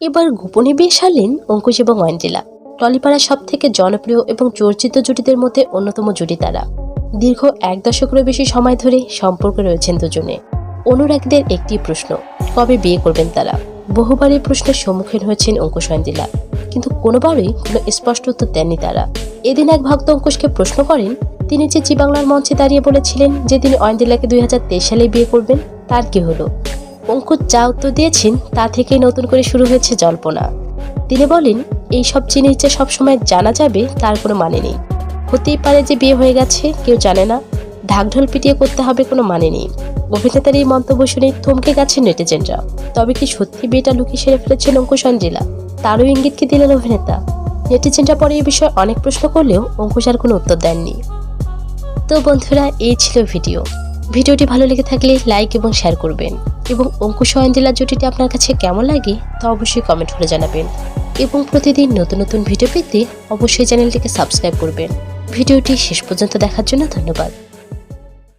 এবার গোপনে বিয়ে সারলেন অঙ্কুশ এবং অয়েন্দ্রিলা টলিপাড়া সব থেকে জনপ্রিয় এবং চর্চিত জুটিদের মধ্যে অন্যতম জুটি তারা। দীর্ঘ এক দশকেরও বেশি সময় ধরে সম্পর্কে রয়েছেন দুজনে। অনুরাগীদের একটি প্রশ্ন, কবে বিয়ে করবেন তারা? বহুবার এই প্রশ্নের সম্মুখীন হয়েছেন অঙ্কুশ অয়েন্দ্রিলা কিন্তু কোনোবারই কোনো স্পষ্ট উত্তর দেননি তারা। এদিন এক ভক্ত অঙ্কুশকে প্রশ্ন করেন, তিনি যে জি বাংলার মঞ্চে দাঁড়িয়ে বলেছিলেন যে তিনি অয়েন্দ্রিলাকে দুই হাজার তেইশ সালে বিয়ে করবেন, তার কি হলো? অঙ্কুশ যা উত্তর দিয়েছেন তা থেকেই নতুন করে শুরু হয়েছে জল্পনা। তিনি বলেন, এই সব জিনিস যে সবসময় জানা যাবে তার কোনো মানে নেই। হতেই পারে যে বিয়ে হয়ে গেছে, কেউ জানে না। ঢাকঢোল পিটিয়ে করতে হবে কোনো মানে নেই। অভিনেতার এই মন্তব্য শুনে থমকে গেছেন নেটিজেনরা। তবে কি সত্যি বিয়েটা লুকিয়ে সেরে ফেলেছেন অঙ্কুশ অঞ্জিলা তারও ইঙ্গিত কি দিলেন অভিনেতা? নেটিজেনরা পরে এই বিষয়ে অনেক প্রশ্ন করলেও অঙ্কুশ আর কোনো উত্তর দেননি। তো বন্ধুরা, এই ছিল ভিডিও। ভিডিওটি ভালো লেগে থাকলে লাইক এবং শেয়ার করবেন। এবং অঙ্কুশ অঞ্জেলা জুটিটি আপনার কাছে কেমন লাগে তা অবশ্যই কমেন্ট করে জানাবেন। এবং প্রতিদিন নতুন নতুন ভিডিও পেতে অবশ্যই চ্যানেলটিকে সাবস্ক্রাইব করবেন। ভিডিওটি শেষ পর্যন্ত দেখার জন্য ধন্যবাদ।